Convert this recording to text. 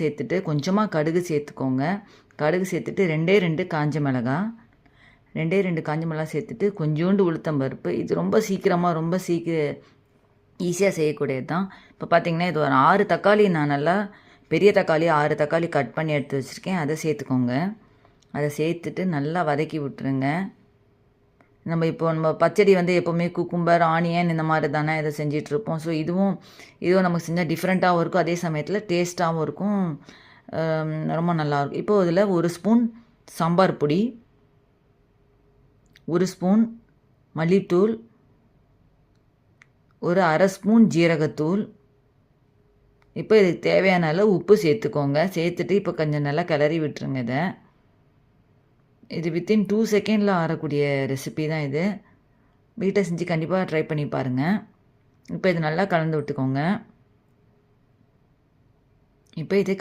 சேர்த்துட்டு கொஞ்சமாக கடுகு சேர்த்துக்கோங்க. கடுகு சேர்த்துட்டு ரெண்டே ரெண்டு காஞ்ச மிளகா. ரெண்டே ரெண்டு காஞ்ச மிளகா சேர்த்துட்டு கொஞ்சோண்டு உளுத்தம் பருப்பு. இது ரொம்ப சீக்கிரமாக ரொம்ப சீக்கிர ஈஸியாக செய்யக்கூடியது தான். இப்போ பார்த்தீங்கன்னா இது ஒரு ஆறு தக்காளி நான் நல்லா பெரிய தக்காளி ஆறு தக்காளி கட் பண்ணி எடுத்து வச்சுருக்கேன். அதை சேர்த்துக்கோங்க. அதை சேர்த்துட்டு நல்லா வதக்கி விட்டுருங்க. நம்ம இப்போ நம்ம பச்சடி வந்து எப்போவுமே குக்கும்பர் ஆனியன் இந்த மாதிரி தானே இதை செஞ்சிட்ருப்போம். ஸோ இதுவும் இதுவும் நமக்கு செஞ்சால் டிஃப்ரெண்ட்டாகவும் இருக்கும். அதே சமயத்தில் டேஸ்ட்டாகவும் இருக்கும். ரொம்ப நல்லாயிருக்கும் இப்போது இதில் ஒரு ஸ்பூன் சாம்பார் பொடி ஒரு ஸ்பூன் மல்லித்தூள் ஒரு அரை ஸ்பூன் ஜீரகத்தூள். இப்போ இதுக்கு தேவையான அளவு உப்பு சேர்த்துக்கோங்க. சேர்த்துட்டு இப்போ கொஞ்சம் நல்லா கிளறி விட்டுருங்க இதை. இது வித்தின் டூ செகண்டில் ஆறக்கூடிய ரெசிபி தான் இது. வீட்டை செஞ்சு கண்டிப்பாக ட்ரை பண்ணி பாருங்கள் இப்போ இது நல்லா கலந்து விட்டுக்கோங்க. இப்போ இது